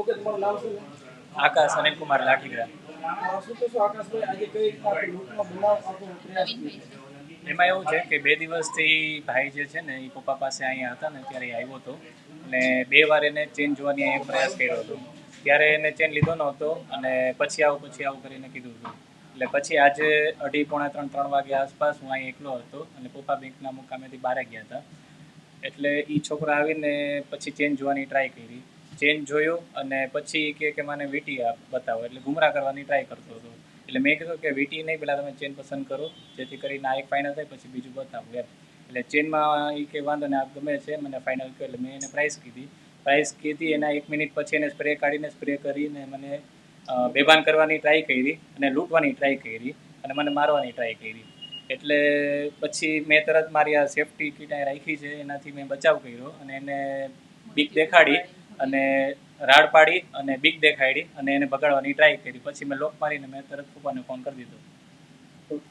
Okay તમારું નામ શું? આકાશ અનિલ કુમાર લાઠીગરા શું કહેશો આકાશભાઈ? આજે કઈ રીતે લૂંટનો બનાવ આખો પ્રયાસ એમાં એવું છે કે બે દિવસથી ભાઈ જે છે ને એ પપ્પા પાસે અહીંયા હતા ને ત્યારે આવ્યો હતો. અને બે વાર એને ચેન જોવાની અહીંયા પ્રયાસ કર્યો હતો. ત્યારે એને ચેન લીધો નહોતો અને પછી આવું પછી આવું કરીને કીધું હતું. એટલે પછી આજે અઢી પોણા ત્રણ ત્રણ વાગે આસપાસ હું અહીં એકલો હતો અને પપ્પા બેંકના મુકામેથી બહાર ગયા હતા. એટલે એ છોકરા આવીને પછી ચેન જોવાની ટ્રાય કરી. ચેન જોયું અને પછી કહે કે મને વીટી બતાવો. એટલે ગુમરા કરવાની ટ્રાય કરતો હતો. એટલે મેં કીધું કે વીટી નહીં પહેલાં તમે ચેન પસંદ કરો. જેથી કરીને આ એક ફાઇનલ થાય, પછી બીજું બતાવું એમ. એટલે ચેનમાં એ કે વાંધો ને આ ગમે છે, મને ફાઇનલ કહ્યું એટલે મેં એને પ્રાઇસ કીધી. પ્રાઇસ કીધી, એના એક મિનિટ પછી એને સ્પ્રે કાઢીને સ્પ્રે કરીને મને બેભાન કરવાની ટ્રાય કરી અને લૂંટવાની ટ્રાય કરી અને મને મારવાની ટ્રાય કરી. એટલે પછી મેં તરત મારી આ સેફટી કીટ રાખી છે. એનાથી મેં બચાવ કર્યો અને એને બીક દેખાડી. અને રાડ પાડી અને બીક દેખાડી અને એને ભગાડવાની ટ્રાય કરી. પછી મેં લોક મારીને મેં તરત પપ્પાને ફોન કરી દીધો.